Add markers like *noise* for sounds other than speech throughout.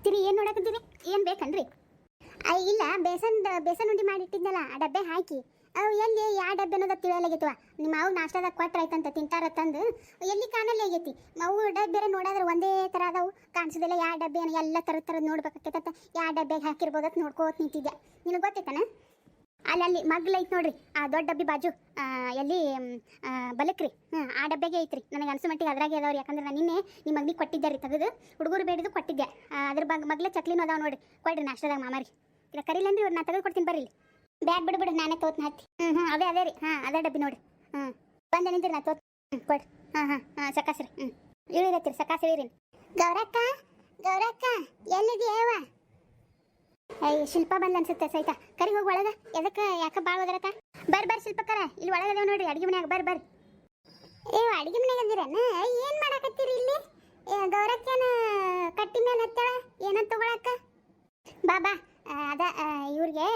ಹತ್ತಿರಿ ಏನು ನೋಡಕತ್ತೀರಿ ಏನು ಬೇಕನ್ರಿ? ಇಲ್ಲ, ಬೇಸನ್ ಬೇಸನ್ ಉಂಡಿ ಮಾಡಿಟ್ಟಿದ್ನಲ್ಲ, ಆ ಡಬ್ಬೆ ಹಾಕಿ. ಅವು ಎಲ್ಲಿ ಯಾವ ಡಬ್ಬೆ ಅನ್ನೋದು ತಿಳಿಯಲಾಗಿತ್ವ? ನಿಮ್ಮ ಅವು ನಾಷ್ಟದಾಗ ಕೊಟ್ರಾಯ್ತಂತ ತಿಂತಾರ ತಂದು, ಎಲ್ಲಿ ಕಾಣಲ್ಲ ಆಗೈತಿ? ಅವು ಡಬ್ಬೆ ನೋಡಾದ್ರೆ ಒಂದೇ ಥರ ಅದಾವು. ಕಾಣಿಸೋದಿಲ್ಲ ಯಾವ ಡಬ್ಬೆ ಎಲ್ಲ ಥರದ ಥರದ್ದು ನೋಡ್ಬೇಕಾಗ್ತೈತಂತ. ಯಾವ ಡಬ್ಬೆಗೆ ಹಾಕಿರ್ಬೋದತ್ ನೋಡ್ಕೋತ ನಿಂತಿದ್ದೆ ನಿನಗೆ ಗೊತ್ತೈತನ? ಅಲ್ಲಿ ಅಲ್ಲಿ ಮಗ್ಲು ಐತೆ ನೋಡ್ರಿ. ಆ ದೊಡ್ಡ ಡಬ್ಬಿ ಬಾಜು. ಎಲ್ಲಿ ಬಲಕ್ರಿ. ಆ ಡಬ್ಬೆಗೆ ಐತ್ರಿ. ನನಗೆ ಅನ್ಸು ಮಟ್ಟಿಗೆ ಅದ್ರಾಗೆ ಅದಾವ್ರಿ. ಯಾಕಂದ್ರೆ ನಾನು ನಿನ್ನೆ ನಿಮ್ಮ ಮಗ್ನಿಗೆ ಕೊಟ್ಟಿದ್ದೆ ರೀ ತೆಗೆದು. ಹುಡುಗರು ಬೇಡಿದು ಕೊಟ್ಟಿದ್ದೆ. ಅದ್ರ ಬಗ್ಗೆ ಮಗ್ಲ ಚಕ್ಲಿನೂ ಅದಾವ ನೋಡ್ರಿ. ಕೊಡ್ರಿ ನಾಷ್ಟದಾಗ ಮಾಮಾರಿ. ಇಲ್ಲ, ಕರೀಲೇನ್ರಿ ಇವ್ರು, ನಾ ತೆಗೆದು ಕೊಡ್ತೀನಿ ಬರ್ರಿ ಬ್ಯಾಗ್ ಬಿಡು ಬಿಡು, ನಾನೇ ತೋತ್ನ ಹತ್ತಿ. ಹ್ಞೂ ಹ್ಞೂ ಅದೇ ಅದೇ ರೀ. ಹಾಂ, ಅದೇ ಡಬ್ಬಿ ನೋಡ್ರಿ. ಹ್ಞೂ ಬಂದೆ ನಾ ತೋತ್ ಹ್ಞೂ ಕೊಡ್ರಿ. ಹಾಂ ಹಾಂ ಹಾಂ, ಸಕಾಸ್ರಿ. ಹ್ಞೂ ಇಳಿರತ್ತೀರಿ ಸಕಾಸ್ ಇಳಿರಿ ಗೌರಕ್ಕ ಗೌರಕ್ಕ ಎಲ್ಲಿದೆಯವ ಅಯ್ಯ ಶಿಲ್ಪ ಬಂದ್ ಅನ್ಸುತ್ತೆ ಸಹಿತ ಕರಿ ಹೋಗಿ ಒಳಗ. ಎದಕ್ಕೆ ಯಾಕ ಭಾಳ ಹೋದ್ರಕ ಬರ್ ಬರ್ ಶಿಲ್ಪಕ್ಕರ ಇಲ್ಲಿ ಒಳಗದೇವ್ ನೋಡ್ರಿ ಅಡಿಗೆ ಮನ್ಯಾಗ ಬರ್ ಬರ್. ಏ ಅಡಿಗೆ ಮನ್ಯಾಗ ಅಂದಿರನ? ಏನ್ ಮಾಡಾಕತ್ತೀರಿ ಇಲ್ಲಿ? ಗೌರಕ್ಕೇನ ಕಟ್ಟಿ ಮೇಲೆ ಹತ್ತಾಳ ಏನಂತ ತಗೊಳಕ ಬಾ ಬಾ. ಆ, ಅದ ಇವ್ರಿಗೆ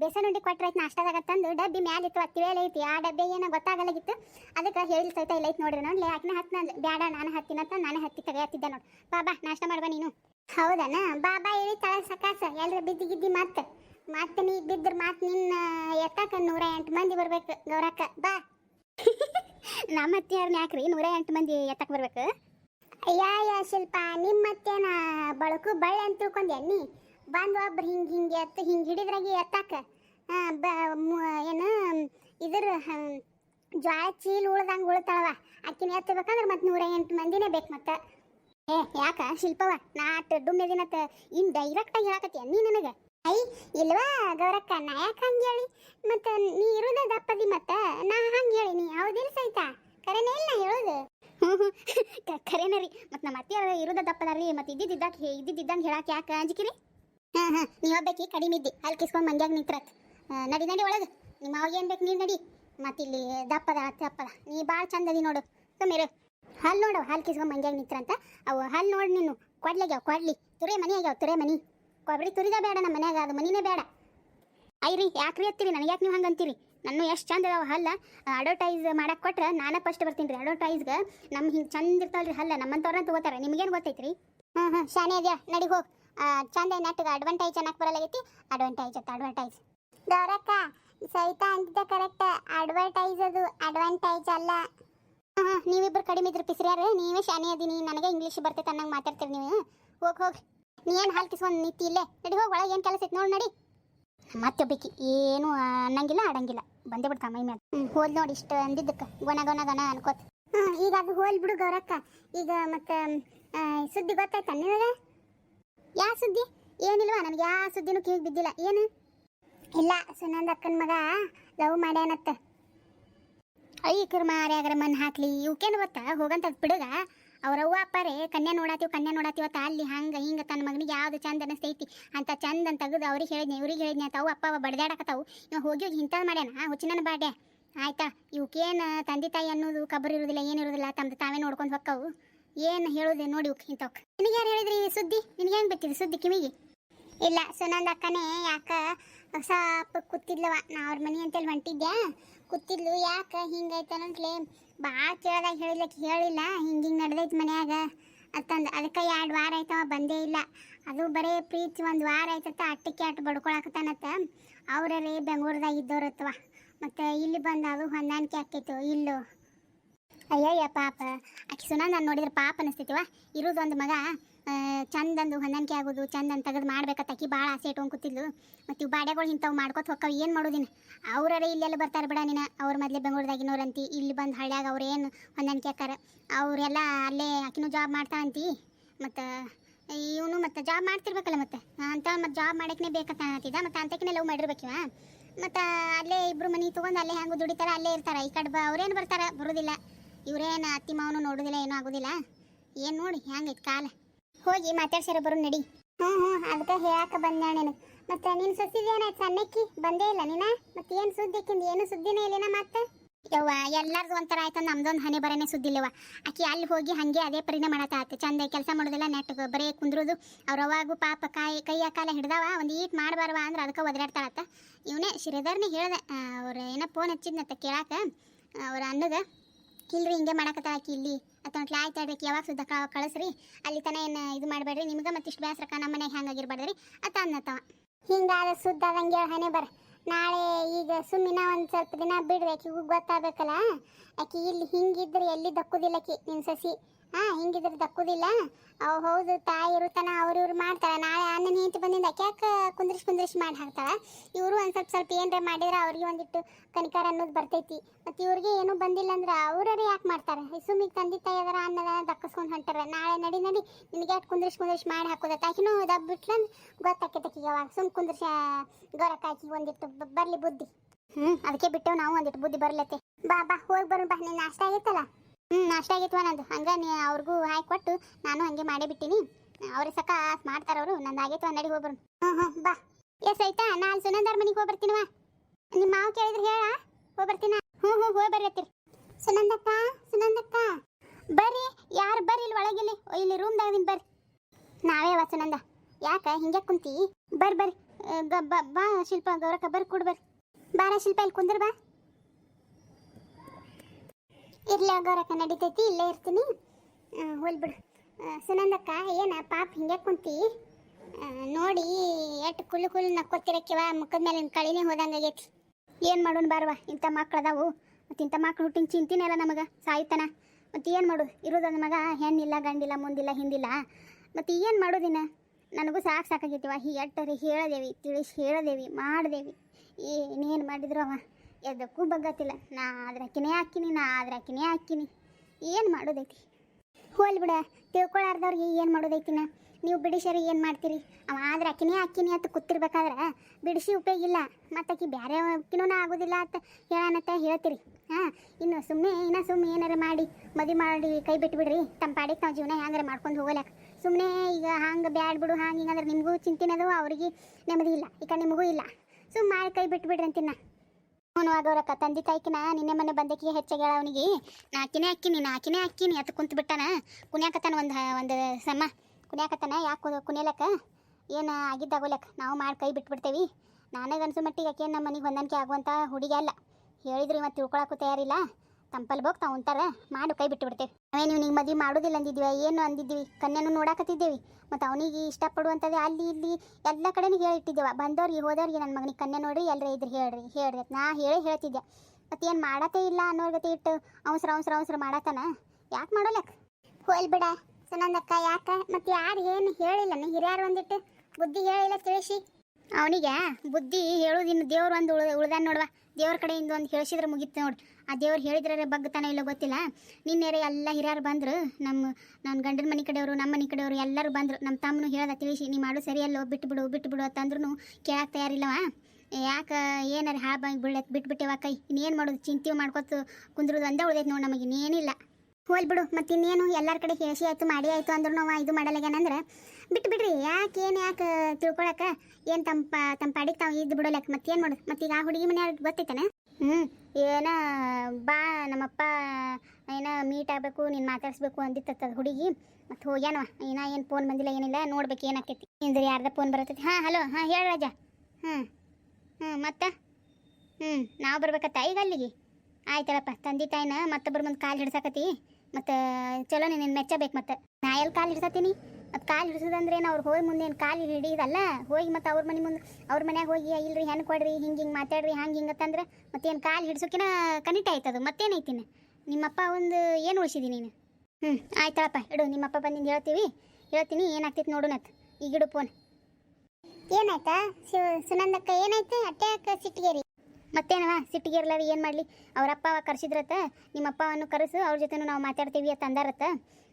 ಬೇಸನ್ ಉಂಡಿ ಕೊಟ್ರೈತ್ ನಾಷ್ಟದಾಗ ತಂದು ಡಬ್ಬಿ ಮ್ಯಾಲ ಮ್ಯಾಲಿತ್ತು ಹತ್ತಿವೇಲೆ ಐತಿ. ಆ ಡಬ್ಬಿ ಏನೋ ಗೊತ್ತಾಗಲಾಗಿತ್ತು. ಅದಕ್ಕೆ ಹೇಳಿ ಸೈತ ಇಲ್ಲ ಐತಿ ನೋಡ್ರಿ ನೋಡ್ಲಿ ಹತ್ತಿನ ಬ್ಯಾಡ ನಾನು ಹತ್ತಿನಂತ ನಾನೇ ಹತ್ತಿ ತೆಗೆಯತ್ತಿದ್ದೆ ನೋಡಿ. ಬಾ ಬಾ ನಾಷ್ಟ ಮಾಡ್ಬಾ ನೀನು. ಹೌದನ? ಬಾಬಾ ಹೇಳಿ ತಳ ಸಕಾಸ. ಎಲ್ರ ಬಿದ್ದಿ ಗಿದ್ದಿ ಮತ್ತೆ ಮತ್ತೆ ನೀ ಬಿದ್ರ ಮಾತ್ ನಿನ್ನ ಎತ್ತಾಕ ನೂರ ಎಂಟು ಮಂದಿ ಬರ್ಬೇಕು ಗೌರಕ್ಕ. ಬಾ. *laughs* ನಮ್ಮ ಅತ್ತಿಯಾರ್ನ ಯಾಕ್ರಿ? ನೂರ ಎಂಟು ಮಂದಿ ಎತ್ತಕ್ಕೆ ಬರ್ಬೇಕು? ಅಯ್ಯ ಶಿಲ್ಪ ನಿಮ್ಮ ಅತ್ತೆನ ಬಳಕು ಬಳ್ಳಿ ಅಂತ ತಿಳ್ಕೊಂಡೆ ನೀ. ಬಂದು ಒಬ್ರು ಹಿಂಗೆ ಹಿಂಗೆ ಎತ್ತ, ಹಿಂಗೆ ಹಿಡಿದ್ರಾಗಿ ಎತ್ತಾಕ ಏನು, ಇದ್ರ ಜ್ವಾಳ ಚೀಲ ಉಳ್ದಂಗೆ ಉಳ್ತಾಳವ ಅಕ್ಕಿನ ಎತ್ತಬೇಕಂದ್ರೆ ಮತ್ತೆ ನೂರ ಎಂಟು ಮಂದಿನೇ ಬೇಕು ಮತ್ತೆ. ಏ, ಯಾಕ? ಶಿಲ್ಪವ ನಾಟ್ ಡುಮ್ಮೆ ದಿನತ್ತ ಇನ್ ಡೈರೆಕ್ಟ್ ಆಗಿ ಹೇಳಕತ್ತೀಯ ನೀ ನನಗ. ಐ, ಇಲ್ವಾ ಗೌರಕ್ಕ, ನಾ ಯಾಕೆ ಹಂಗೆ ಹೇಳಿ? ಮತ್ತೆ ನೀ ಇರೋದ ದಪ್ಪದಿ ಮತ್ತ ನಾ ಹಂಗೆ ಹೇಳಿ, ನೀ ಹೌದಿಲ್ಲ ಸಹಿತ ಕರೆನೇ ಇಲ್ಲ ಹೇಳೋದು. ಹ್ಞೂ ಹ್ಞೂ ಕರೆನ ರೀ. ಮತ್ತು ನಮ್ಮ ಅತ್ತೆ ಇರೋದ ದಪ್ಪದಾರಿ ಮತ್ತು ಇದ್ದಿದ್ದಾಗ ಇದ್ದಿದ್ದಂಗೆ ಹೇಳಕ್ಕೆ ಯಾಕೆ ಅಂಜಿಕಿರಿ? ಹಾಂ ಹಾಂ ನೀ ಹೋಗ್ಬೇಕಿ, ಕಡಿಮೆ ಇದ್ದಿ. ಅಲ್ಲಿ ಕಿಸ್ಕೊಂಡು ಮಂಗ್ಯಾಗ ನಿಂತ್ರತ್. ನಡಿ ನಡಿ ಒಳಗೆ. ನಿಮ್ಮ ಅವಾಗ ಏನು ಬೇಕು ನೀನು ನಡಿ. ಮತ್ತೆ ಇಲ್ಲಿ ದಪ್ಪದ ದಪ್ಪದ. ನೀ ಭಾಳ ಚಂದದಿ ನೋಡು. ಸುಮ್ಮಿರು ಹಾಲು ನೋಡು, ಹಾಲು ಕಿಸ್ಕೊಂಡು ಮಂಗ್ಯಾಗ ನಿಂತ್ರಂತ. ಅವು ಹಾಲು ನೋಡಿ ನೀನು ಕೊಡ್ಲಿಗ್ಯಾವ ಕೊಡ್ಲಿ. ತುರೆ ಮನಿ ಆಗ್ಯಾವ, ತುರೆ ಮನಿ. ಕೊಬ್ಬರಿ ತುರಿದ ಬೇಡ ನಮ್ಮ ಮನ್ಯಾಗ, ಅದು ಮನಿನೇ ಬೇಡ. ಐರಿ, ಯಾಕ್ರಿ ಹತ್ತಿರಿ ನನಗೆ ಯಾಕೆ ನೀವು ಹಂಗೆ ಅಂತೀರಿ? ನನ್ನ ಎಷ್ಟು ಚಂದ ಅದಾವ ಹಲ್ಲ ಅಡ್ವರ್ಟೈಸ್ ಮಾಡಕ್ಕೆ ಕೊಟ್ರೆ ನಾನೇ ಫಸ್ಟ್ ಬರ್ತೀನಿ ರೀ. ಅಡ್ವರ್ಟೈಸ್ಗೆ ನಮ್ಮ ಹಿಂಗೆ ಚಂದ ಇರ್ತಾವಲ್ರಿ ಹಲ್ಲ ನಮ್ಮಂಥವ್ರನ್ನ ತಗೋತಾರೆ. ನಿಮ್ಗೇನು ಗೊತ್ತೈತ್ರಿ? ಹ್ಞೂ ಹ್ಞೂ ಶಾನೆ ಅದ್ಯಾ ನಡಿ ಹೋಗಿ. ಚಂದ ನೆಟ್ಟಿಗೆ ಅಡ್ವಾಂಟೈಜ್ ಚೆನ್ನಾಗಿ ಬರಲಾಗೈತಿ. ಅಡ್ವಾಂಟೈಜ್ ಅಂತ ಅಡ್ವರ್ಟೈಸ್ ಗೌರಕ್ಕ ಸಹಿತ ಅಂತಿದ್ದ ಕರೆಕ್ಟ್ ಅಡ್ವರ್ಟೈಸ್ ಅದು ಅಡ್ವಾಂಟೈಜ್ ಅಲ್ಲ. ಹಾಂ ಹಾಂ ನೀವಿಬ್ಬರು ಕಡಿಮೆ ಇದ್ರ ಪಿಸ್ರ್ಯಾರ ನೀವೇ ಶಾನೆ ಅದೀನಿ, ನನಗೆ ಇಂಗ್ಲೀಷ್ ಬರ್ತೈತೆ ಅನ್ನಂಗೆ ಮಾತಾಡ್ತೀರಿ ನೀವು. ಹೋಗಿ ಹೋಗಿ. ನೀ ಏನು ಹಾಲು ಕಿಸ್ಕೊಂಡು ನೀತಿ ಇಲ್ಲೇ? ನಡಿ, ಹೋಗಿ, ಒಳಗೆ ಏನು ಕೆಲಸ ಐತೆ ನೋಡಿ, ನಡಿ. ಮತ್ತೆ ಬೇಕಿ ಏನು ಅನ್ನಂಗಿಲ್ಲ ಆಡಂಗಿಲ್ಲ ಬಂದೇ ಬಿಡ್ತಾ ಮೈ ಮೇಲೆ ಹ್ಞೂ ಹೋದ್ ನೋಡಿ ಇಷ್ಟು ಅಂದಿದ್ದಕ್ಕೆ. ಗೊನ ಗೊನ ಗೊನ ಅನ್ಕೋತ. ಹ್ಞೂ ಈಗ ಅದು ಹೋಲ್ ಬಿಡು ಗೌರಕ್ಕ. ಈಗ ಮತ್ತೆ ಸುದ್ದಿ ಗೊತ್ತಾಯ್ತ ನಿನಗೆ? ಯಾ ಸುದ್ದಿ? ಏನಿಲ್ವಾ? ನನಗೆ ಯಾವ ಸುದ್ದಿನೂ ಕಿವಿಗೆ ಬಿದ್ದಿಲ್ಲ. ಏನು? ಇಲ್ಲ, ಸುನಂದ ಅಕ್ಕನ ಮಗ ಲವ್ ಮಾಡ್ಯಾನತ್ತ ಐಕರ್ ಮಾರ್ಯಾಗರ ಮನ್ ಹಾಕ್ಲಿ ಇವಕ್ಕೇನು ಗೊತ್ತಾ? ಹೋಗಂತ ಬಿಡುಗ ಅವ್ರ ಅವ್ವ ಅಪ್ಪಾರೆ, ಕನ್ಯಾ ನೋಡಾತೀವಿ ಕನ್ಯಾ ನೋಡಾತೀವತ್ತ ಅಲ್ಲಿ ಹಂಗೆ, ಹಿಂಗೆ ತನ್ನ ಮಗನಿಗೆ ಯಾವ್ದು ಚಂದ ಅನಸ್ತೈತಿ ಅಂತ ಚಂದ ಅಂತ ತೆಗೆದು ಅವ್ರಿಗೆ ಹೇಳಿದ್ನಿ, ಇವ್ರಿಗೆ ಹೇಳಿದ್ನಿ ಅಂತ ಅವು ಅಪ್ಪ ಬಡ್ದಾಡಕತ್ತಾವು. ಇವ್ ಹೋಗಿ ಹೋಗಿ ಇಂಥದ್ದು ಮಾಡ್ಯಾನ ಹುಚ್ಚಿನ ಬಾಡ್ಯ. ಆಯ್ತಾ? ಇವಕ್ಕೇನು ತಂದೆ ತಾಯಿ ಅನ್ನೋದು ಕಬ್ಬರ್ ಇರೋದಿಲ್ಲ ಏನಿರೋದಿಲ್ಲ ತಮ್ದು ತಾವೇ ನೋಡ್ಕೊಂಡು ಹೊಕ್ಕವು. ಏನು ಹೇಳೋದೆ ನೋಡಿ ಇವ್ಕೆ ಇಂಥವ್ಕೆ. ನಿನಗೆ ಯಾರು ಹೇಳಿದ್ರಿ ಸುದ್ದಿ? ನಿನಗೆ ಹೆಂಗೆ ಬಿತ್ತಿದೆ ಸುದ್ದಿ ಕಿವಿಗೆ? ಇಲ್ಲ, ಸುನಂದ ಅಕ್ಕನೇ, ಯಾಕ, ಸಾಪ ಕೂತಿದ್ಲವ ನಾ ಅವ್ರ ಮನೆ ಅಂತೇಳಿ ಹೊಂಟಿದ್ದೆ ಕೂತಿದ್ಲು ಯಾಕ ಹಿಂಗೈತನಂತ್ಲೆ ಭಾಳ ಕೇಳ್ದಾಗ ಹೇಳಿಲ್ಲಕ್ಕೆ ಹೇಳಿಲ್ಲ ಹಿಂಗೆ ಹಿಂಗೆ ನಡೆದೈತೆ ಮನ್ಯಾಗ. ಅಂತಂದು ಅದಕ್ಕೆ ಎರಡು ವಾರ ಆಯ್ತವ ಬಂದೇ ಇಲ್ಲ. ಅದು ಬರೀ ಪ್ರೀತಿ ಒಂದು ವಾರ ಆಯ್ತತ್ತ ಅಟ್ಟಕ್ಕೆ ಅಟ್ಟು ಬಡ್ಕೊಳಕತ್ತಾನತ್ತ. ಅವ್ರೇ ಬೆಂಗಳೂರ್ದಾಗ ಇದ್ದವ್ರತ್ವ ಮತ್ತು ಇಲ್ಲಿ ಬಂದು ಅದು ಹೊಂದಾಣಿಕೆ ಆಕೈತು, ಇಲ್ಲು. ಅಯ್ಯಯ್ಯ ಪಾಪ. ಆಕೆ ಸುನಾ ನಾನು ನೋಡಿದ್ರೆ ಪಾಪ ಅನಿಸ್ತೈತಿವ ಇರೋದು ಒಂದು ಮಗ ಚಂದಂದು ಹೊಂದಾಣಿಕೆ ಆಗೋದು ಅಂತ ತೆಗೆದು ಮಾಡ್ಬೇಕತ್ತ ಆಕಿ ಭಾಳ ಆಸೆ ಇಟ್ಟು ಕೂತಿದ್ಲು. ಮತ್ತು ಇವು ಬಾಡೆಗಳು ಇಂಥವು ಮಾಡ್ಕೊತ ಹೊಕ್ಕವು ಏನು ಮಾಡೋದಿನ? ಅವರೇ ಇಲ್ಲೆಲ್ಲ ಬರ್ತಾರೆ ಬಿಡ ನೀನು. ಅವ್ರ ಮೊದಲೇ ಬೆಂಗಳೂರದಾಗಿನವ್ರಂತಿ ಇಲ್ಲಿ ಬಂದು ಹಳ್ಳ್ಯಾಗ ಅವ್ರು ಏನು ಹೊಂದಾಣಿಕೆ ಆಕಾರ ಅವರೆಲ್ಲ ಅಲ್ಲೇ ಆಕಿನೂ ಜಾಬ್ ಮಾಡ್ತಾ ಅಂತಿ. ಮತ್ತು, ಇವನು ಮತ್ತು ಜಾಬ್ ಮಾಡ್ತಿರ್ಬೇಕಲ್ಲ ಮತ್ತೆ. ಅಂತ ಮತ್ತು ಜಾಬ್ ಮಾಡಕ್ಕೆ ಬೇಕಂತ ಅನ್ನತ್ತಿದ್ದ ಮತ್ತು ಅಂತಕಿನೇ ಲವ್ ಮಾಡಿರ್ಬೇಕಿವ? ಮತ್ತು ಅಲ್ಲೇ ಇಬ್ರು ಮನೆ ತೊಗೊಂಡು ಅಲ್ಲೇ ಹೆಂಗೆ ದುಡಿತಾರೆ, ಅಲ್ಲೇ ಇರ್ತಾರೆ. ಈ ಕಡೆ ಬ ಅವ್ರೇನು ಬರ್ತಾರೆ ಬರೋದಿಲ್ಲ. ಇವರೇನು ಅತ್ತಿ ಮಾವನು ನೋಡೋದಿಲ್ಲ, ಏನೂ ಆಗೋದಿಲ್ಲ. ಏನು ನೋಡಿ ಹೆಂಗೈತೆ ಕಾಲ. ಹೋಗಿ ಮಾತಾಡ್ಸಿರೋ ಬರೋ ನಡಿ. ಹ್ಞೂ ಹ್ಞೂ ಅದಕ್ಕೆ ಹೇಳಾಕ ಬಂದ ಮತ್ತೆ ನಿನ್ನ ಸುದ್ದಿದ ಏನಾಯ್ತು ಸಣ್ಣಕ್ಕಿ ಬಂದೇ ಇಲ್ಲ ನೀನ? ಮತ್ತೆ ಏನು ಸುದ್ದಿಕ್ಕಿಂದ ಏನು ಸುದ್ದಿನೇ ಇಲ್ಲಿನ ಮತ್ತೆ? ಯವ್ವ ಎಲ್ಲಾರ್ದು ಒಂಥರ ಆಯ್ತು ನಮ್ದೊಂದು ಹನಿ ಬರನೇ ಸುದ್ದಿಲ್ಲವ ಆಕಿ ಅಲ್ಲಿ ಹೋಗಿ ಹಾಗೆ ಅದೇ ಪರಿಣಾಮ ಮಾಡತ್ತಾತ ಚಂದ ಕೆಲಸ ಮಾಡೋದಿಲ್ಲ ನೆಟ್ ಬರೀ ಕುಂದ್ರೋದು. ಅವ್ರ ಅವಾಗು ಪಾಪ ಕಾಯಿ ಕೈಯ ಕಾಲ ಹಿಡ್ದವ ಒಂದು ಈಟ್ ಮಾಡಬಾರ್ವ ಅಂದ್ರೆ ಅದಕ್ಕೆ ಒದರಾಡ್ತಾಳತ್ತ. ಇವನೇ ಶ್ರೀಧರ್ನೇ ಹೇಳ್ದೆ ಅವ್ರು ಏನೋ ಫೋನ್ ಹಚ್ಚಿದ್ನತ್ತ ಕೇಳಾಕ ಅವ್ರ ಅನ್ನದ ಕಿಲ್ರಿ ಹಿಂಗೆ ಮಾಡಕತ್ತಾಳ ಆಕಿ ಇಲ್ಲಿ. ಅತ್ತಂಟ್ಲ ಆಯ್ತು ಹೇಳ್ರಿ ಯಾವಾಗ ಸುದ್ದ ಕಳಿಸ್ರಿ. ಅಲ್ಲಿ ತನ ಏನು ಇದು ಮಾಡಬೇಡ್ರಿ, ನಿಮ್ಗೆ ಮತ್ತಿಷ್ಟು ಬೇಸರಕ ನಮ್ಮ ಮನೆಗೆ ಹಂಗಾಗಿರ್ಬಾರ್ದ್ರಿ ಅತ್ತ ಅನ್ನತ್ತವ ಹಿಂಗಾದ ಸುದ್ದ ಅದಂಗೆ ಹಣೆ ಬರ. ನಾಳೆ ಈಗ ಸುಮ್ಮಿನ ಒಂದು ಸ್ವಲ್ಪ ದಿನ ಬಿಡ್ರಿ ಆಕಿಗೂ ಗೊತ್ತಾಗಬೇಕಲ್ಲ. ಆಕಿ ಇಲ್ಲಿ ಹಿಂಗಿದ್ರೆ, ಎಲ್ಲಿ ದಕ್ಕುದಿಲ್ಲ ಆಕಿ ನಿನ್ನ ಸಸಿ. ಹಾ, ಹಿಂಗಿದ್ರೆ ದಕ್ಕುದಿಲ್ಲ. ಅವ್ ಹೌದು ತಾಯಿ ಇರುತ್ತಾನ ಅವ್ರು ಇವ್ರು ಮಾಡ್ತಾರ. ನಾಳೆ ಅಣ್ಣನ ಹೆಂಡತಿ ಬಂದಿಂದ ಯಾಕೆ ಕುಂದ್ರಿಸ್ ಕುಂದ್ರಿಸಿ ಮಾಡಿ ಹಾಕ್ತಾಳ. ಇವರು ಒಂದು ಸ್ವಲ್ಪ ಸ್ವಲ್ಪ ಏನ್ರ ಮಾಡಿದ್ರೆ ಅವ್ರಿಗೆ ಒಂದಿಟ್ಟು ಕನಿಕಾರ ಅನ್ನೋದು ಬರ್ತೈತಿ. ಮತ್ತು ಇವ್ರಿಗೆ ಏನೂ ಬಂದಿಲ್ಲ ಅಂದ್ರೆ ಅವ್ರೇ ಯಾಕೆ ಮಾಡ್ತಾರೆ? ಸುಮ್ಮಿಗೆ ತಂದೆ ತಾಯಿ ಅದರ ಅನ್ನದ ದಕ್ಕಸ್ಕೊಂಡು ಹೊಂಟಾರ. ನಾಳೆ ನಡಿ ನಡಿ. ನಿನಗೆ ಯಾಕೆ ಕುಂದ್ರಿಸ್ ಕುಂದ್ರಿಸಿ ಮಾಡಿ ಹಾಕೋದ? ತಾಕಿನೂ ದಬ್ಬ ಬಿಟ್ಲಂದ್ ಗೊತ್ತಾಕೈತಕಿ ಯಾವಾಗ ಸುಮ್ ಕುಂದ್ರಿಸ ಗೊರಕ್ ಹಾಕಿ ಒಂದಿಟ್ಟು ಬರಲಿ ಬುದ್ಧಿ. ಹ್ಞೂ ಅದಕ್ಕೆ ಬಿಟ್ಟೆವು ನಾವು ಒಂದಿಟ್ಟು ಬುದ್ಧಿ ಬರ್ಲತ್ತೆ. ಬಾ ಬಾ, ಹೋಗಿ ಬರೋಣ ಬಾ. ನಿನ್ನ ನಾಷ್ಟ ಆಗೈತಲ್ಲ? ಹ್ಞೂ ನಾಷ್ಟ ಆಗಿತ್ತು ನಂದು ಹಂಗೆ ನೀ ಅವ್ರಿಗೂ ಹಾಕಿ ಕೊಟ್ಟು ನಾನು ಹಂಗೆ ಮಾಡೇ ಬಿಟ್ಟಿನಿ. ಅವ್ರ ಸಕ ಮಾಡ್ತಾರ ಅವರು. ನಂದು ಆಗೈತವ ನಡಿ ಹೋಗ್ಬರು ಹ್ಞೂ ಹ್ಞೂ ಬಾ. ಎಸ್ ಐತಾ ನಾನು ಸುನಂದಾರ ಮನೆಗೆ ಹೋಗ್ಬರ್ತೀನವ ನಿಮ್ಮ ಮಾವು ಕೇಳಿದ್ರೆ ಹೇಳ. ಹೋಗ್ಬರ್ತೀನ? ಹ್ಞೂ ಹ್ಞೂ ಹೋಗಿ ಬರ್ಲತ್ತೀರಿ ಸುನಂದಕ್ಕ ಸುನಂದಕ್ಕ. ಬರ್ರಿ. ಯಾರು ಬರ್ರಿ ಇಲ್ಲಿ ಒಳಗಿಲ್ಲಿ ಇಲ್ಲಿ? ರೂಮ್ದಾಗಿನ ಬರ್ರಿ. ನಾವೇ ಅವ ಸುನಂದ. ಯಾಕ? ಹಿಂಗೆ ಕುಂತಿ? ಬರ್ ಬರ್ರಿ. ಬಾ ಶಿಲ್ಪ, ಗೌರಕ್ಕ ಬರ್ ಕೊಡ್ಬರ್ರಿ ಬಾರ ಶಿಲ್ಪ, ಇಲ್ಲಿ ಕುಂದ್ರ ಬಾ. ಇರ್ಲಿ ಗೌರಕ್ಕ ನಡೀತೈತಿ ಇಲ್ಲೇ ಇರ್ತೀನಿ. ಹೋಲ್ ಬಿಡು. ಆ, ಸುನಂದಕ್ಕ ಏನ ಪಾಪ ಹಿಂಗೆ ಕುಂತಿ ನೋಡಿ ಎಟ್ ಕುಲ್ಲು ಕುಲ್ಲು ನಕ್ಕೋತಿರಕ್ಕಿವ ಮುಖದ ಮೇಲೆ ಕಳಿನೇ ಹೋದಂಗಾಗೈತಿ ಏನು ಮಾಡೋಣ ಬಾರವ ಇಂಥ ಮಕ್ಳು ಅದಾವು. ಮತ್ತು ಇಂಥ ಮಕ್ಳು ಹುಟ್ಟಿನ ಚಿಂತಿನೇ ಅಲ್ಲ ನಮಗೆ ಸಾಯ್ತಾನ. ಮತ್ತು ಏನು ಮಾಡೋದು ಇರೋದ ಮಗ ಹೆಣ್ಣಿಲ್ಲ ಗಂಡಿಲ್ಲ ಮುಂದಿಲ್ಲ ಹಿಂದಿಲ್ಲ. ಮತ್ತು ಏನು ಮಾಡೋದಿನ ನನಗೂ ಸಾಕು ಸಾಕಾಗೈತಿವ ಹೀ ಎಟ್ಟರಿ ಹೇಳದೇವಿ ತಿಳಿಸಿ ಹೇಳದೇವಿ ಮಾಡ್ದೇವಿ. ಏನೇನು ಮಾಡಿದ್ರವ ಎದಕ್ಕೂ ಬಗ್ಗತ್ತಿಲ್ಲ. ನಾ ಆದ್ರೆ ಅಕ್ಕಿನೇ ಹಾಕಿನಿ ನಾ ಆದ್ರೆ ಅಕ್ಕಿನೇ ಹಾಕಿನಿ ಏನು ಮಾಡೋದೈತಿ? ಹೋಲ್ ಬಿಡ, ತಿಳ್ಕೊಳಾರ್ದವ್ರಿಗೆ ಏನು ನಾ? ನೀವು ಬಿಡಿಸರಿ ಏನು ಮಾಡ್ತೀರಿ? ಅವ ಆದ್ರೆ ಅಕ್ಕಿನೇ ಅಕ್ಕಿನೇ ಅಂತ ಕೂತಿರ್ಬೇಕಾದ್ರೆ ಬಿಡಿಸಿ ಉಪಯೋಗ ಇಲ್ಲ. ಮತ್ತು ಆಕಿ ಬೇರೆ ಅಕ್ಕಿನೂ ಆಗೋದಿಲ್ಲ ಅಂತ ಹೇಳಾನತ್ತ ಹೇಳ್ತೀರಿ. ಹಾಂ, ಇನ್ನು ಸುಮ್ಮನೆ ಇನ್ನೂ ಸುಮ್ಮನೆ ಏನಾರ ಮಾಡಿ, ಮದುವೆ ಮಾಡಿ ಕೈ ಬಿಟ್ಬಿಡ್ರಿ. ತಮ್ಮ ಪಾಡಿಗೆ ನಾವು ಜೀವನ ಹೆಂಗಾರ ಮಾಡ್ಕೊಂಡು ಹೋಗಲಕ್ಕ ಸುಮ್ಮನೆ ಈಗ ಹಂಗೆ ಬ್ಯಾಡ್ ಬಿಡು, ಹಂಗೆ ಹಿಂಗಂದ್ರೆ ನಿಮಗೂ ಚಿಂತಿನದು ಅವ್ರಿಗೆ ನೆಮ್ಮದಿ ಇಲ್ಲ ಈಗ ನಿಮಗೂ ಇಲ್ಲ. ಸುಮ್ಮ ಮಾಡಿ ಕೈ ಬಿಟ್ಬಿಡ್ರಿ ಅಂತಿನ್ನ ಅವನು ಆಗೋರಕ್ಕ ತಂದೆ ತಾಯಿಕಿನ, ನಿನ್ನೆ ಮೊನ್ನೆ ಬಂದಕ್ಕೆ ಹೇಳ ಅವನಿಗೆ. ನಾ ಹಾಕಿನಿ ನಾಕಿನೇ ನಾ ಅದು ಕುಂತು ಬಿಟ್ಟಾನ. ಕುಣಿಯಾಕತ್ತಾನ ಒಂದು ಒಂದು ಸಮ. ಕುಣ್ಯಾಕತ್ತಾನ, ಯಾಕೆ ಕುಣಿಯಲಕ್ಕ? ಏನು ಆಗಿದ್ದಾಗೋಲಕ್ಕ ನಾವು ಮಾಡಿ ಕೈ ಬಿಟ್ಬಿಡ್ತೇವಿ. ನಾನೇ ಅನ್ಸೋ ಮಟ್ಟಿಗೆ ಯಾಕೆ ನಮ್ಮ ಮನೆಗೆ ಹೊಂದಾಣಿಕೆ ಆಗುವಂಥ ಹುಡುಗಿ ಅಲ್ಲ. ಹೇಳಿದ್ರು ಮತ್ತೆ ತಿಳ್ಕೊಳಕ್ಕೂ ತಯಾರಿಲ್ಲ. ತಂಪಲ್ಲಿ ಹೋಗಿ ತಾವು ಉಂಟಾರ ಮಾಡು, ಕೈ ಬಿಟ್ಟು ಬಿಡ್ತೇವೆ ಅವೇ ನೀವು ಮದುವೆ ಮಾಡೋದಿಲ್ಲ ಅಂದಿದ್ವಿ, ಏನು ಅಂದಿದ್ವಿ ಕನ್ಯಾನು ನೋಡಾಕತ್ತಿದ್ದೇವಿ. ಮತ್ತು ಅವನಿಗೆ ಇಷ್ಟಪಡುವಂಥದ್ದು ಅಲ್ಲಿ ಇಲ್ಲಿ ಎಲ್ಲ ಕಡೆನೂ ಹೇಳಿಟ್ಟಿದ್ದೇವೆ ಬಂದವ್ರಿಗೆ ಹೋದವ್ರಿಗೆ ನನ್ನ ಮಗನಿಗೆ ಕನ್ಯಾ ನೋಡ್ರಿ ಎಲ್ಲರೇ ಇದ್ರೆ ಹೇಳ್ರಿ ಹೇಳ್ರಿ ನಾ ಹೇಳೇ ಹೇಳ್ತಿದ್ದೆ. ಮತ್ತು ಏನು ಮಾಡತ್ತೇ ಇಲ್ಲ ಅನ್ನೋರ್ ಗತಿ ಇಟ್ಟು ಅವಸರ ಅವಸರ ಅವಸರ ಮಾಡತ್ತಾನ ಯಾಕೆ ಮಾಡೋಲಕ್ ಹೋಲ್ ಬಿಡ, ಸುನಂದಕ್ಕ ಯಾಕೆ? ಮತ್ತು ಯಾರು ಏನು ಹೇಳಿಲ್ಲ ಹಿರಿಯರು ಒಂದಿಟ್ಟು ಬುದ್ಧಿ ಹೇಳಿಲ್ಲ ತಿಳಿಸಿ. ಅವನಿಗೆ ಬುದ್ಧಿ ಹೇಳೋದಿನ್ನು ದೇವ್ರು ಒಂದು ಉಳ ಉಳ್ದ ನೋಡುವ. ದೇವ್ರ ಕಡೆಯಿಂದ ಒಂದು ಹೇಳಿಸಿದ್ರೆ ಮುಗೀತು ನೋಡು. ಆ ದೇವ್ರು ಹೇಳಿದ್ರೆ ಬಗ್ತಾನೆ ಇಲ್ಲ ಗೊತ್ತಿಲ್ಲ. ನಿನ್ನೆರೆ ಎಲ್ಲ ಹಿರಿಯರು ಬಂದರು. ನಮ್ಮ ನನ್ನ ಗಂಡನ ಮನೆ ಕಡೆಯವರು, ನಮ್ಮ ಮನೆ ಕಡೆಯವರು ಎಲ್ಲರೂ ಬಂದರು. ನಮ್ಮ ತಮ್ಮನು ಹೇಳ್ದ ತಿಳಿಸಿ ನೀ ಮಾಡು ಸರಿಯಲ್ಲೋ ಬಿಟ್ಟು ಬಿಡು ಬಿಟ್ಟು ಬಿಡು ಅಂತಂದ್ರೂ ಕೇಳಕ್ಕೆ ತಯಾರಿಲ್ಲವ. ಯಾಕೆ ಏನಾರ ಹಾಳು ಬಂದು ಬೀಳತ್ ಬಿಟ್ಬಿಟ್ಟೆವ ಕೈ. ಇನ್ನೇನು ಮಾಡೋದು? ಚಿಂತೆ ಮಾಡ್ಕೊತು ಕುಂದ್ರದು ಅಂದ ಉಳ್ದೈತೆ ನೋಡಿ ನಮಗೆ, ಇನ್ನೇನಿಲ್ಲ. ಹೋಲ್ ಬಿಡು, ಮತ್ತೆ ಇನ್ನೇನು ಎಲ್ಲರ ಕಡೆ ಹೇಸಿ ಆಯ್ತು, ಮಾಡಿ ಆಯ್ತು ಅಂದ್ರೆ ನಾವು ಇದು ಮಾಡಲಾಗ್ಯಾನಂದ್ರೆ ಬಿಟ್ಟು ಬಿಡ್ರಿ ಯಾಕೆ ಏನು ಯಾಕೆ ತಿಳ್ಕೊಳಕ್ಕೆ ಏನು ತಂಪ ತಂಪಾಡಿಗೆ ತಾವು ಇದು ಮತ್ತೆ ಏನು ಮತ್ತೇನು ಮಾಡೋದು ಈಗ ಆ ಹುಡುಗಿ ಮನೆಯವ್ರಿಗೆ ಗೊತ್ತೈತಾನೆ? ಹ್ಞೂ ಏನ ಬಾ, ನಮ್ಮಪ್ಪ ಏನ ಮೀಟ್ ಆಗಬೇಕು, ನೀನು ಮಾತಾಡಿಸ್ಬೇಕು ಅಂದಿತ್ತದ ಹುಡುಗಿ. ಮತ್ತು ಹೋಗ್ಯಾನವ ಏನ ಏನು ಫೋನ್ ಬಂದಿಲ್ಲ, ಏನಿಲ್ಲ, ನೋಡ್ಬೇಕು ಏನಾಕೈತಿ ಇಂದ್ರೆ ಯಾರ್ದ ಫೋನ್ ಬರತೈತಿ? ಹಾಂ, ಹಲೋ, ಹಾಂ, ಹೇಳಿ ರಾಜ. ಹ್ಞೂ ಹ್ಞೂ ಮತ್ತೆ? ಹ್ಞೂ ನಾವು ಬರ್ಬೇಕತ್ತ ಈಗ ಅಲ್ಲಿಗೆ? ಆಯ್ತಲ್ಲಪ್ಪ ತಂದೆ ತಾಯಿನ ಮತ್ತೊಬ್ಬರು ಮುಂದೆ ಕಾಲು ಹಿಡ್ಸಾಕತಿ ಮತ್ತು ಚಲೋ ನೀನು ಮೆಚ್ಚಬೇಕು ಮತ್ತೆ. ನಾ ಎಲ್ಲಿ ಕಾಲು ಹಿಡ್ಸತ್ತೀನಿ ಮತ್ತು ಕಾಲು ಹಿಡಿಸೋದಂದ್ರೆ ಏನು ಅವ್ರು ಹೋಗಿ ಮುಂದೆ ಏನು ಕಾಲು ಹಿಡಿಯೋದಲ್ಲ ಹೋಗಿ ಮತ್ತು ಅವ್ರ ಮನೆ ಮುಂದೆ ಅವ್ರ ಮನ್ಯಾಗ ಹೋಗಿ ಇಲ್ರಿ ಹೆಣ್ಣು ಕೊಡ್ರಿ, ಹಿಂಗೆ ಹಿಂಗೆ ಮಾತಾಡ್ರಿ, ಹಂಗೆ ಹಿಂಗೆ ಅಂತಂದ್ರೆ ಮತ್ತೇನು ಕಾಲು ಹಿಡ್ಸೋಕಿನ ಕನಿಟ್ ಆಯ್ತದು ಮತ್ತೇನೈತಿನ ನಿಮ್ಮಪ್ಪ ಒಂದು ಏನು ಉಳಿಸಿದಿ ನೀನು? ಹ್ಞೂ ಆಯ್ತಳಪ್ಪ ಇಡು, ನಿಮ್ಮಪ್ಪ ಬಂದಿಂದ ಹೇಳ್ತೀವಿ. ಹೇಳ್ತೀನಿ, ಏನಾಗ್ತೈತಿ ನೋಡುನತ್ ಈಗ ಇಡು ಫೋನ್ ಏನಾಯ್ತಾ? ಸುನಂದಕ್ಕ ಏನಾಯ್ತು? ಅಟ್ಟೆ ಸಿಟ್ಟಿಗೇರಿ ಮತ್ತೇನವ? ಸಿಟ್ಟಿಗೇರ್ಲಾರ ಏನು ಮಾಡಲಿ? ಅಪ್ಪ ಅವ ಕರ್ಸಿದ್ರತ್ತ ನಿಮ್ಮ ಅವನ್ನು ಕರೆಸು, ಅವ್ರ ಜೊತೆನೂ ನಾವು ಮಾತಾಡ್ತೀವಿ ಅಂತ ಅಂದಾರತ್ತ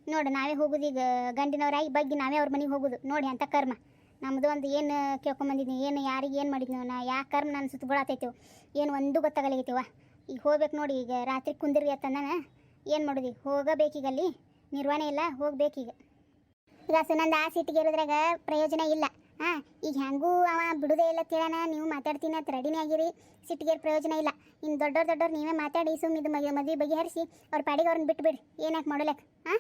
ನೋಡಿ, ನಾವೇ ಹೋಗುದು ಈಗ. ಗಂಡಿನವರಾಗಿ ಬಗ್ಗೆ ನಾವೇ ಅವ್ರ ಮನೆಗೆ ಹೋಗುದು. ನೋಡಿ ಅಂತ ಕರ್ಮ. ನಮ್ಮದು ಒಂದು ಏನು ಕೇಳ್ಕೊಂಬಂದಿದ್ನಿ, ಏನು ಯಾರಿಗೆ ಏನು ಮಾಡಿದ್ನೋ, ನಾ ಯಾ ಕರ್ಮ ನಾನು ಸುತ್ತಗೊಳತೈತಿವು ಏನು ಒಂದು ಗೊತ್ತಾಗಲಿಗೈತಿವ. ಈಗ ಹೋಗ್ಬೇಕು ನೋಡಿ, ಈಗ ರಾತ್ರಿ ಕುಂದಿರ್ವಿ ಅಂತಂದಾನ ಏನು ಮಾಡೋದು? ಈಗ ಹೋಗಬೇಕೀಗ ಅಲ್ಲಿ ನಿರ್ವಹಣೆ ಇಲ್ಲ, ಹೋಗ್ಬೇಕೀಗ. ಈಗ ಸುನಂದ ಆ ಸೀಟಿಗೆ ಇರೋದ್ರಾಗ ಪ್ರಯೋಜನ ಇಲ್ಲ. ಹಾಂ, ಈಗ ಹೆಂಗೂ ಅವ ಬಿಡುದೇ ಇಲ್ಲ ಕೇಳೋಣ, ನೀವು ಮಾತಾಡ್ತೀನಿ ಅಂತ ರೆಡಿನೇ ಆಗಿರಿ. ಸಿಟ್ಟಿಗೆ ಪ್ರಯೋಜನ ಇಲ್ಲ. ಇನ್ನು ದೊಡ್ಡವ್ರು ದೊಡ್ಡವ್ರು ನೀವೇ ಮಾತಾಡಿ ಸುಮ್ಮ ಇದು ಮದುವೆ ಮದುವೆ ಬಗೆಹರಿಸಿ, ಅವ್ರ ಪಾಡಿಗೆ ಅವ್ರನ್ನ ಬಿಟ್ಬಿಡಿ ಏನಾಕೆ ಮಾಡೋಲಕ್? ಹಾಂ?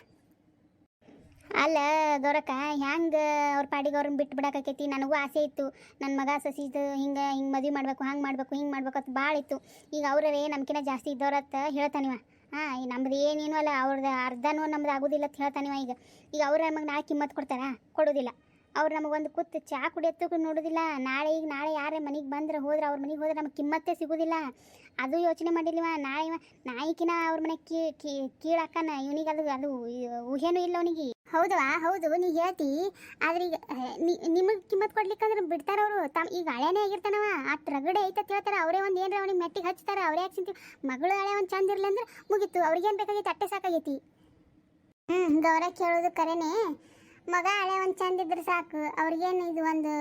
ಅಲ್ಲ ದೊರಕ, ಹ್ಯಾಂಗೆ ಅವ್ರ ಪಾಡಿಗೆ ಅವ್ರನ್ನ ಬಿಟ್ಟು ಬಿಡಾಕೈತಿ ನನಗೂ ಆಸೆ ಇತ್ತು. ನನ್ನ ಮಗ ಸಸಿದು ಹಿಂಗೆ ಹಿಂಗೆ ಮದುವೆ ಮಾಡಬೇಕು, ಹಂಗೆ ಮಾಡಬೇಕು, ಹಿಂಗೆ ಮಾಡ್ಬೇಕು ಅಂತ ಭಾಳ ಇತ್ತು. ಈಗ ಅವ್ರೇ ನಮ್ಕಿನ ಜಾಸ್ತಿ ಇದ್ದವ್ರತ್ತ ಹೇಳ್ತಾನಿವ. ಹಾಂ, ಈ ನಮ್ದು ಏನೇನು ಅಲ್ಲ ಅವ್ರದ್ದು ಅರ್ಧನೂ ನಮ್ದು ಆಗೋದಿಲ್ಲ ಅಂತ ಹೇಳ್ತಾನಿವ ಈಗ. ಈಗ ಅವ್ರು ನಮಗೆ ನಾಲ್ಕು ಕಿಮ್ಮತ್ತು ಕೊಡ್ತಾರಾ? ಕೊಡೋದಿಲ್ಲ. ಅವ್ರು ನಮಗೊಂದು ಕೂತು ಚಹಾ ಕುಡಿಯೋದಕ್ಕೂ ನೋಡೋದಿಲ್ಲ. ನಾಳೆ ಈಗ ನಾಳೆ ಯಾರೇ ಮನೆಗೆ ಬಂದ್ರೆ ಹೋದ್ರೆ ಅವ್ರ ಮನೆಗೆ ಹೋದ್ರೆ ನಮಗೆ ಕಿಮ್ಮತ್ತೇ ಸಿಗೋದಿಲ್ಲ. ಅದು ಯೋಚನೆ ಮಾಡಿಲ್ವ? ನಾಳೆ ನಾಯಿಕಿನ ಅವ್ರ ಮನೆ ಕೀ ಕೀ ಕೀಳಾಕನ ಇವನಿಗೆ ಅದು ಅದು ಊಹೆನೂ ಇಲ್ಲ ಅವನಿಗೆ. ಹೌದವಾ ಹೌದು, ನೀ ಹೇಳ್ತಿ. ಆದ್ರೆ ಈಗ ನಿಮಗೆ ಕಿಮ್ಮತ್ ಕೊಡ್ಲಿಕ್ಕಂದ್ರೆ ಬಿಡ್ತಾರ ಅವರು. ತಮ್ಮ ಈಗ ಹಳೆನೇ ಆಗಿರ್ತಾನವ. ಆ ರಗಡೆ ಐತೆ ಹೇಳ್ತಾರ. ಅವರೇ ಒಂದು ಏನ್ರ ಅವ್ನಿಗೆ ಮೆಟ್ಟಿಗೆ ಹಚ್ತಾರೆ. ಅವರೇ ಯಾಕೆ ಮಗಳು ಹಳೆ ಒಂದು ಚಂದ ಇರ್ಲಿ ಅಂದ್ರೆ ಮುಗೀತು. ಅವ್ರಿಗೇನು ಬೇಕಾಗೈತಿ ಅಟ್ಟೆ ಸಾಕಾಗೈತಿ. ಹ್ಞೂ ಗೌರ ಕೇಳೋದು ಕರೆನೇ. ಮಗ ಹಳೆ ಒಂದು ಚಂದ ಇದ್ರೆ ಸಾಕು. ಅವ್ರಿಗೇನು ಇದು ಒಂದು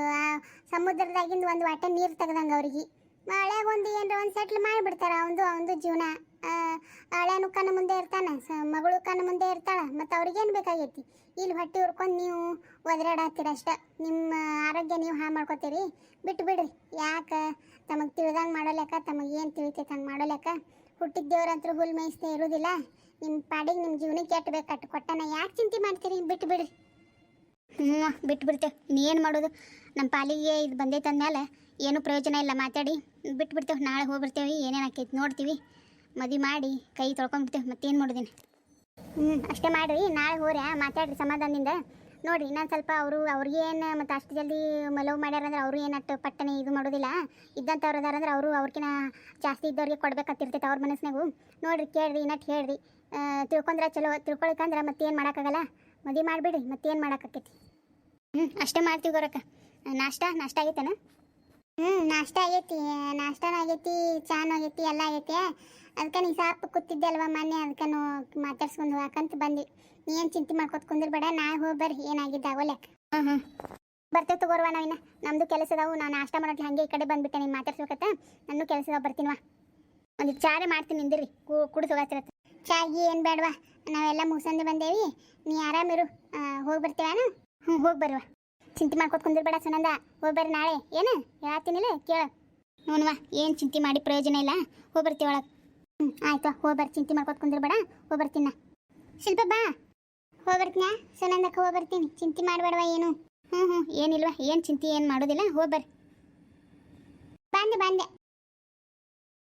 ಸಮುದ್ರದಾಗಿಂದು ಒಂದು ವಾಟೆ ನೀರು ತೆಗ್ದಂಗೆ ಅವ್ರಿಗೆ. ಹಳೆಗೆ ಒಂದು ಏನರ ಒಂದು ಸೆಟ್ಲ್ ಮಾಡಿಬಿಡ್ತಾರೆ ಅವಂದು ಅವಂದು ಜೀವನ. ಹಳೆನು ಕಣ್ಣು ಮುಂದೆ ಇರ್ತಾನೆ, ಸ, ಮಗಳು ಕಣ್ಣು ಮುಂದೆ ಇರ್ತಾಳೆ, ಮತ್ತು ಅವ್ರಿಗೇನು ಬೇಕಾಗೈತಿ? ಇಲ್ಲಿ ಹೊಟ್ಟೆ ಹುರ್ಕೊಂಡು ನೀವು ಒದರಾಡತ್ತೀರ ಅಷ್ಟೇ. ನಿಮ್ಮ ಆರೋಗ್ಯ ನೀವು ಹಾಳು ಮಾಡ್ಕೋತೀರಿ? ಬಿಟ್ಟು ಬಿಡ್ರಿ. ಯಾಕೆ? ತಮಗೆ ತಿಳಿದಂಗೆ ಮಾಡೋಲೆಕ್ಕ ತಮಗೆ ಏನು ತಿಳಿತೈತೆ ಹಂಗೆ ಮಾಡೋಲೆಕ್ಕ ಹುಟ್ಟಿದ ದೇವ್ರಂತೂ ಹುಲ್ ಮೇಯಿಸ್ತಾ ಇರೋದಿಲ್ಲ. ನಿಮ್ಮ ಪಾಡಿಗೆ ನಿಮ್ಮ ಜೀವನಕ್ಕೆ ಎಟ್ಟು ಬೇಕು, ಕಟ್ಟು ಕೊಟ್ಟನ ಯಾಕೆ ಚಿಂತೆ ಮಾಡ್ತೀರಿ? ಬಿಟ್ಟು ಬಿಡ್ರಿ. ಹ್ಞೂ ಬಿಟ್ಟು ಬಿಡ್ತೇವೆ ಏನು ಮಾಡೋದು? ನಮ್ಮ ಪಾಲಿಗೆ ಇದು ಬಂದೈತೆ ಅಂದಮೇಲೆ ಏನೂ ಪ್ರಯೋಜನ ಇಲ್ಲ, ಮಾತಾಡಿ. ಬಿಟ್ಟು ಬಿಡ್ತೇವೆ ನಾಳೆ ಹೋಗ್ಬಿಡ್ತೇವೆ, ಏನೇನು ಆಕೈತಿ ನೋಡ್ತೀವಿ. ಮದುವೆ ಮಾಡಿ ಕೈ ತೊಳ್ಕೊಂಡ್ಬಿಡ್ತೇವೆ ಮತ್ತೇನು ಮಾಡೋದಿನ? ಹ್ಞೂ, ಅಷ್ಟೇ ಮಾಡಿರಿ, ನಾಳೆ ಹೋರೆ ಮಾತಾಡ್ರಿ ಸಮಾಧಾನದಿಂದ. ನೋಡಿರಿ ನಾನು ಸ್ವಲ್ಪ ಅವರು, ಅವ್ರಿಗೆ ಏನು, ಮತ್ತು ಅಷ್ಟು ಜಲ್ದಿ ಲವ್ ಮಾಡ್ಯಾರಂದ್ರೆ ಅವರು ಏನಟ್ಟು ಪಟ್ಟನೆ ಇದು ಮಾಡೋದಿಲ್ಲ. ಇದ್ದಂಥವ್ರು ಅದಾರಂದ್ರೆ ಅವರು ಅವ್ರಿಗಿನ ಜಾಸ್ತಿ ಇದ್ದವ್ರಿಗೆ ಕೊಡ್ಬೇಕಂತಿರ್ತೈತೆ ಅವ್ರ ಮನಸ್ಸಿನಾಗೂ ನೋಡಿರಿ, ಕೇಳ್ರಿ ಇನ್ನಟ್ಟು ಹೇಳ್ರಿ. ತಿಳ್ಕೊಂಡ್ರೆ ಚಲೋ ತಿಳ್ಕೊಳಕಂದ್ರೆ ಮತ್ತೇನು ಮಾಡೋಕ್ಕಾಗಲ್ಲ. ಮದುವೆ ಮಾಡಿಬಿಡ್ರಿ, ಮತ್ತೇನು ಮಾಡೋಕ್ಕಾಕೈತಿ? ಹ್ಞೂ ಅಷ್ಟೇ ಮಾಡ್ತೀವಿ ಗೊರಕ್ಕ. ನಾಷ್ಟ ನಾಷ್ಟ ಆಗೈತೇನ? ಹ್ಞೂ ನಾಷ್ಟ ಆಗೈತಿ ನಾಷ್ಟನೂ ಆಗೈತಿ ಚಾನ್ ಆಗೈತಿ ಎಲ್ಲ ಆಗೈತಿ. ಅದಕ್ಕೆ ನೀ ಸಾಪ್ ಕೂತಿದ್ದೆ ಅಲ್ವಾ ಮೊನ್ನೆ ಅದಕ್ಕೆ ಮಾತಾಡ್ಸ್ಕೊಂಡು ಹೋಗಕಂತ ಬಂದ್ವಿ. ನೀ ಏನು ಚಿಂತೆ ಮಾಡ್ಕೊತ ಕುಂದಿರ್ಬೇಡ ನಾಳೆ ಹೋಗಿ ಬರ್ರಿ ಏನಾಗಿದ್ದ ಆಗೋಲ್ಯಾಕ ಹ್ಞೂ ಹ್ಞೂ ಬರ್ತೇವೆ ತಗೋರ್ವ ನಾವಿನ್ನ. ನಮ್ದು ಕೆಲಸ ಅದಾವು ನಾನು ನಾಷ್ಟ ಮಾಡೋಟ್ಲಿ ಹಂಗೆ ಈ ಕಡೆ ಬಂದ್ಬಿಟ್ಟೆ ನೀನು ಮಾತಾಡ್ಸ್ಬೇಕತ್ತ? ನನ್ನ ಕೆಲಸ ಅದಾವ ಬರ್ತೀನಿವಾ ಒಂದು ಚಾರೆ ಮಾಡ್ತೀನಿ ನಿಂದಿರಿ ಕುಡಿದು ಹೋಗತ್ತಿರತ್ತೆ ಚಾಗಿ ಏನು ಬೇಡವಾ ನಾವೆಲ್ಲ ಮುಗಿಸಂದು ಬಂದೇವಿ. ನೀ ಆರಾಮಿರು ಹೋಗಿ ಬರ್ತೀವಾನು? ಹ್ಞೂ ಹೋಗಿ ಬರುವ. ಚಿಂತೆ ಮಾಡ್ಕೊತ ಕುಂದಿರ್ಬೇಡ ಸುನಂದ. ಹೋಗಿ ಬರ್ರಿ ನಾಳೆ. ಏನು? ಹೇಳ್ತೀನಿಲ್ಲ? ಕೇಳ. ನೋಡುವ ಏನು ಚಿಂತೆ ಮಾಡಿ ಪ್ರಯೋಜನ ಇಲ್ಲ? ಹೋಗಿ ಬರ್ತೀವಿ ಒಳಗೆ. ಹ್ಞೂ ಆಯ್ತು. ಹೋಗಿ ಬರ್ರಿ. ಚಿಂತೆ ಮಾಡ್ಕೊತ ಕುಂದಿರ್ಬೇಡ. ಹೋಗಿ ಬರ್ತೀನ ಶಿಲ್ಪ ಬಾ. ಹೋಗಿ ಬರ್ತೀನ ಸುನಂದಕ್ಕೆ ಹೋಗಿ ಬರ್ತೀನಿ. ಚಿಂತೆ ಮಾಡಬೇಡವ ಏನು? ಹ್ಞೂ ಹ್ಞೂ ಏನಿಲ್ವಾ? ಏನು ಚಿಂತೆ, ಏನು ಮಾಡೋದಿಲ್ಲ? ಹೋಗಿ ಬರ್ರಿ. ಬಂದೆ ಬಂದೆ.